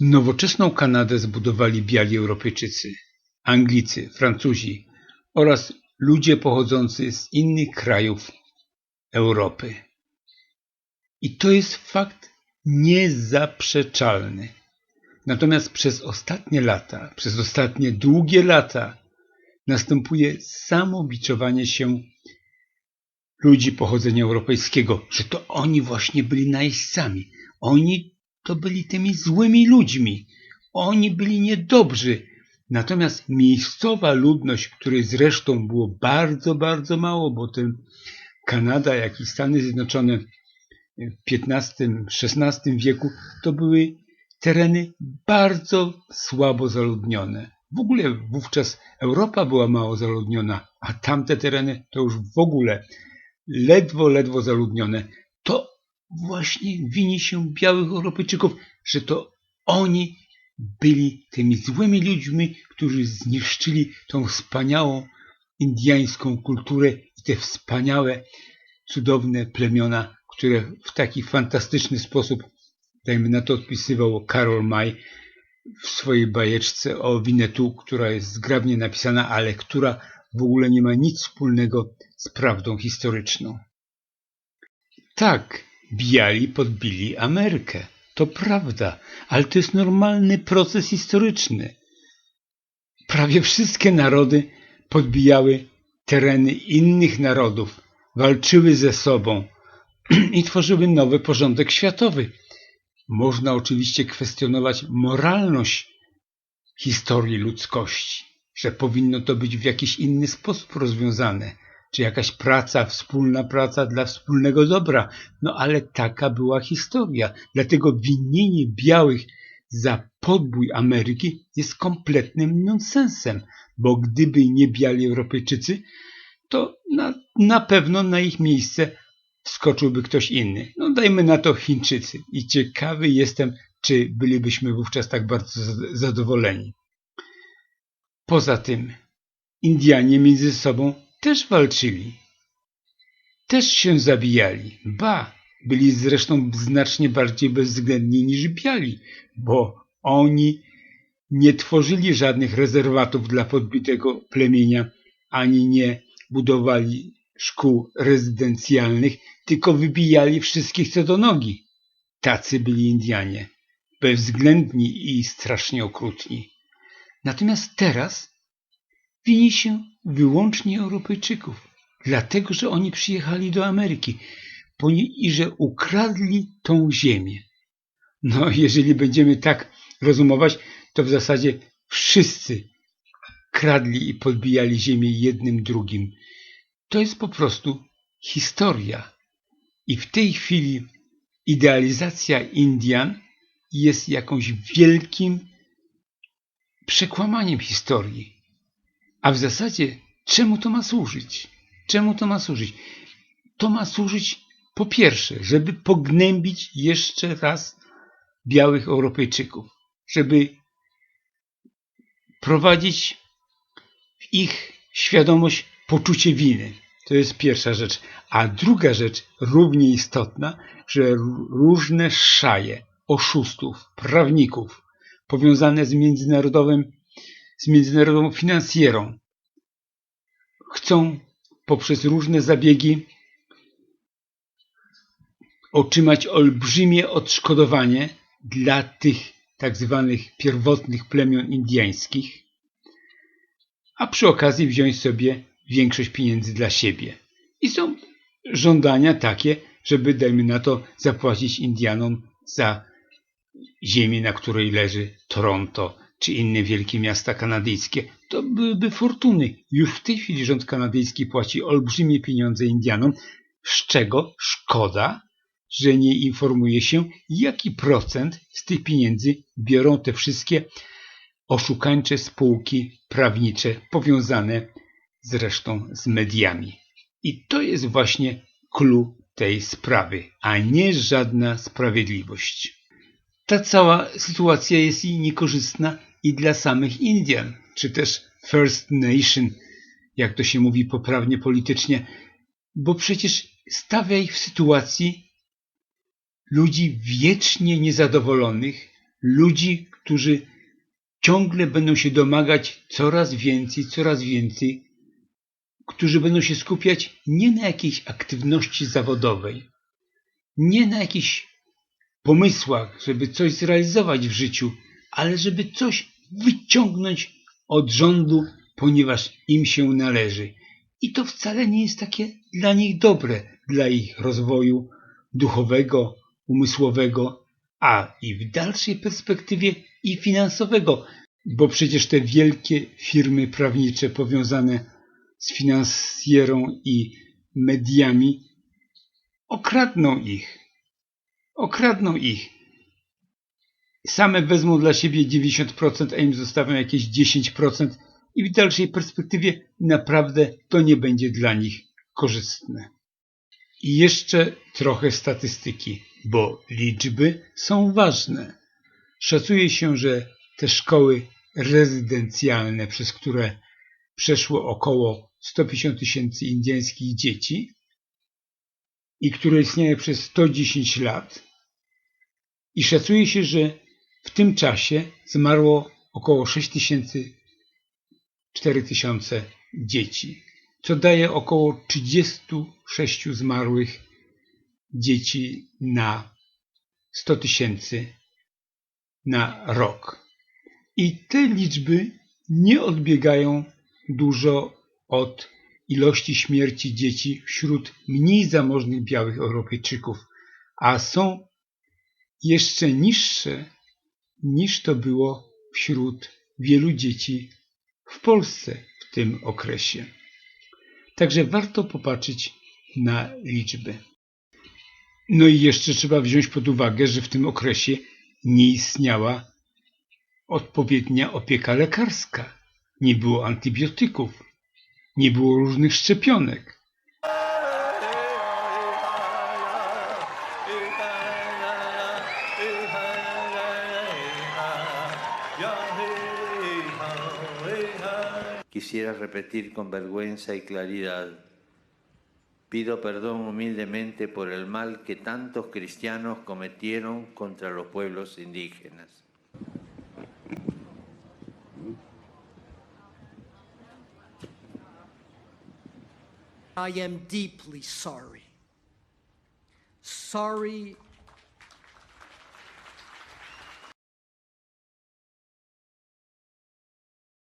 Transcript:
Nowoczesną Kanadę zbudowali biali Europejczycy, Anglicy, Francuzi oraz ludzie pochodzący z innych krajów Europy. I to jest fakt niezaprzeczalny. Natomiast przez ostatnie lata, przez ostatnie długie lata następuje samobiczowanie się ludzi pochodzenia europejskiego, że to oni właśnie byli najeźdźcami. Oni to byli tymi złymi ludźmi. Oni byli niedobrzy. Natomiast miejscowa ludność, której zresztą było bardzo, bardzo mało, bo ten Kanada, jak i Stany Zjednoczone w XV-XVI wieku, to były tereny bardzo słabo zaludnione. W ogóle wówczas Europa była mało zaludniona, a tamte tereny to już w ogóle ledwo, ledwo zaludnione. To właśnie wini się białych Europejczyków, że to oni byli tymi złymi ludźmi, którzy zniszczyli tą wspaniałą indyjską kulturę i te wspaniałe, cudowne plemiona, które w taki fantastyczny sposób, dajmy na to, odpisywał Karol May w swojej bajeczce o Winnetu, która jest zgrabnie napisana, ale która w ogóle nie ma nic wspólnego z prawdą historyczną. Tak, biali podbili Amerykę. To prawda, ale to jest normalny proces historyczny. Prawie wszystkie narody podbijały tereny innych narodów, walczyły ze sobą i tworzyły nowy porządek światowy. Można oczywiście kwestionować moralność historii ludzkości, że powinno to być w jakiś inny sposób rozwiązane, czy jakaś praca, wspólna praca dla wspólnego dobra. No ale taka była historia. Dlatego winienie białych za podbój Ameryki jest kompletnym nonsensem, bo gdyby nie biali Europejczycy, to na, na pewno na ich miejsce wskoczyłby ktoś inny. No dajmy na to Chińczycy. I ciekawy jestem, czy bylibyśmy wówczas tak bardzo zadowoleni. Poza tym Indianie między sobą też walczyli. Też się zabijali. Ba, byli zresztą znacznie bardziej bezwzględni niż biali, bo oni nie tworzyli żadnych rezerwatów dla podbitego plemienia, ani nie budowali szkół rezydencjalnych, tylko wybijali wszystkich co do nogi. Tacy byli Indianie, bezwzględni i strasznie okrutni. Natomiast teraz wini się wyłącznie Europejczyków, dlatego że oni przyjechali do Ameryki i że ukradli tą ziemię. No, jeżeli będziemy tak rozumować, to w zasadzie wszyscy kradli i podbijali ziemię jednym drugim. To jest po prostu historia. I w tej chwili idealizacja Indian jest jakąś wielkim przekłamaniem historii. A w zasadzie czemu to ma służyć? Czemu to ma służyć? To ma służyć po pierwsze, żeby pognębić jeszcze raz białych Europejczyków, żeby prowadzić w ich świadomość poczucie winy. To jest pierwsza rzecz. A druga rzecz, równie istotna, że różne szaje oszustów, prawników powiązane z międzynarodowym, z międzynarodową finansjerą chcą poprzez różne zabiegi otrzymać olbrzymie odszkodowanie dla tych tak zwanych pierwotnych plemion indyjskich, a przy okazji wziąć sobie większość pieniędzy dla siebie. I są żądania takie, żeby, dajmy na to, zapłacić Indianom za ziemię, na której leży Toronto, czy inne wielkie miasta kanadyjskie. To byłyby fortuny. Już w tej chwili rząd kanadyjski płaci olbrzymie pieniądze Indianom, z czego szkoda, że nie informuje się, jaki procent z tych pieniędzy biorą te wszystkie oszukańcze spółki prawnicze powiązane zresztą z mediami. I to jest właśnie clue tej sprawy, a nie żadna sprawiedliwość. Ta cała sytuacja jest i niekorzystna i dla samych Indian, czy też First Nation, jak to się mówi poprawnie politycznie, bo przecież stawia ich w sytuacji ludzi wiecznie niezadowolonych, ludzi, którzy ciągle będą się domagać coraz więcej, coraz więcej, którzy będą się skupiać nie na jakiejś aktywności zawodowej, nie na jakichś pomysłach, żeby coś zrealizować w życiu, ale żeby coś wyciągnąć od rządu, ponieważ im się należy. I to wcale nie jest takie dla nich dobre, dla ich rozwoju duchowego, umysłowego, a i w dalszej perspektywie i finansowego, bo przecież te wielkie firmy prawnicze powiązane z finansjerą i mediami okradną ich. Okradną ich. Same wezmą dla siebie 90%, a im zostawią jakieś 10% i w dalszej perspektywie naprawdę to nie będzie dla nich korzystne. I jeszcze trochę statystyki, bo liczby są ważne. Szacuje się, że te szkoły rezydencjalne, przez które przeszło około 150 tysięcy indyjskich dzieci i które istniały przez 110 lat. I szacuje się, że w tym czasie zmarło około 6 tysięcy 4 tysiące dzieci, co daje około 36 zmarłych dzieci na 100 tysięcy na rok. I te liczby nie odbiegają dużo od ilości śmierci dzieci wśród mniej zamożnych białych Europejczyków, a są jeszcze niższe niż to było wśród wielu dzieci w Polsce w tym okresie. Także warto popatrzeć na liczby. No i jeszcze trzeba wziąć pod uwagę, że w tym okresie nie istniała odpowiednia opieka lekarska. Nie było antybiotyków, nie było różnych szczepionek. Quisiera repetir con vergüenza y claridad. Pido perdón humildemente por el mal que tantos cristianos cometieron contra los pueblos indígenas. I am deeply sorry. Sorry